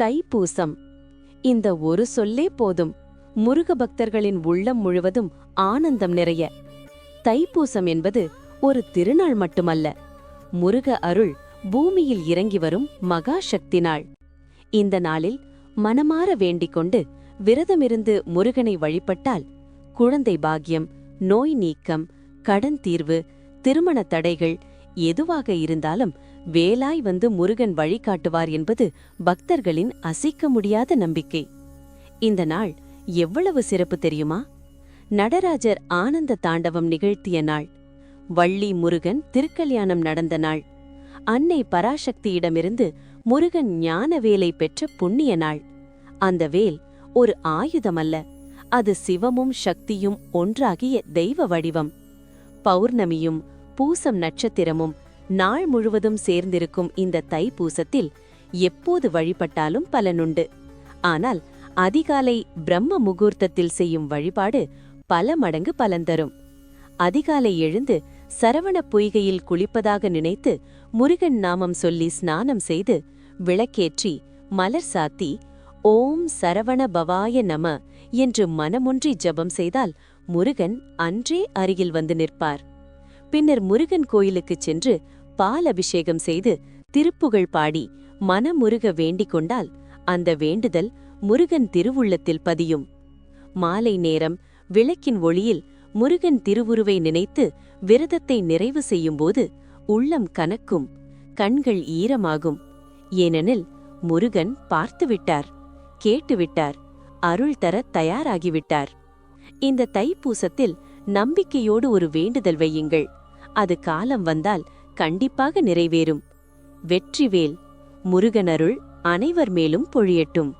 தைப்பூசம். இந்த ஒரு சொல்லே போதும். முருக பக்தர்களின் உள்ளம் முழுவதும் ஆனந்தம் நிறைய. தைப்பூசம் என்பது ஒரு திருநாள் மட்டுமல்ல. முருக அருள் பூமியில் இறங்கி வரும் மகா சக்தி நாள். இந்த நாளில் மனமாற வேண்டிக் கொண்டு விரதமிருந்து முருகனை வழிபட்டால் குழந்தை பாக்கியம் நோய் நீக்கம் கடன் தீர்வு திருமண தடைகள் எதுவாக இருந்தாலும் வேலாய் வந்து முருகன் வழிகாட்டுவார் என்பது பக்தர்களின் அசைக்க முடியாத நம்பிக்கை. இந்த நாள் எவ்வளவு சிறப்பு தெரியுமா? நடராஜர் ஆனந்த தாண்டவம் நிகழ்த்திய நாள். வள்ளி முருகன் திருக்கல்யாணம் நடந்த நாள். அன்னை பராசக்தியிடமிருந்து முருகன் ஞான வேலை பெற்ற புண்ணிய நாள். அந்த வேல் ஒரு ஆயுதமல்ல அது சிவமும் சக்தியும் ஒன்றாகிய தெய்வ வடிவம். பௌர்ணமியும் பூசம் நட்சத்திரமும் நாள் முழுவதும் சேர்ந்திருக்கும் இந்த தைப்பூசத்தில் எப்போது வழிபட்டாலும் பலனுண்டு. ஆனால் அதிகாலை பிரம்ம முகூர்த்தத்தில் செய்யும் வழிபாடு பல மடங்கு பலன் தரும். அதிகாலை எழுந்து சரவண பொய்கையில் குளிப்பதாக நினைத்து முருகன் நாமம் சொல்லி ஸ்நானம் செய்து விளக்கேற்றி மலர் சாத்தி ஓம் சரவண பவாய நம என்று மனமொன்றி ஜெபம் செய்தால் முருகன் அன்றே அருகில் வந்து நிற்பார். பின்னர் முருகன் கோயிலுக்குச் சென்று பால் அபிஷேகம் செய்து திருப்புகழ் பாடி மனமுருக வேண்டிக் கொண்டால் அந்த வேண்டுதல் முருகன் திருவுள்ளத்தில் பதியும். மாலை நேரம் விளக்கின் ஒளியில் முருகன் திருவுருவை நினைத்து விரதத்தை நிறைவு செய்யும்போது உள்ளம் கனக்கும் கண்கள் ஈரமாகும். ஏனெனில் முருகன் பார்த்துவிட்டார் கேட்டுவிட்டார் அருள் தர தயாராகிவிட்டார். இந்த தைப்பூசத்தில் நம்பிக்கையோடு ஒரு வேண்டுதல் வையுங்கள். அது காலம் வந்தால் கண்டிப்பாக நிறைவேறும். வெற்றிவேல் முருகனருள் அனைவர் மேலும் பொழியட்டும்.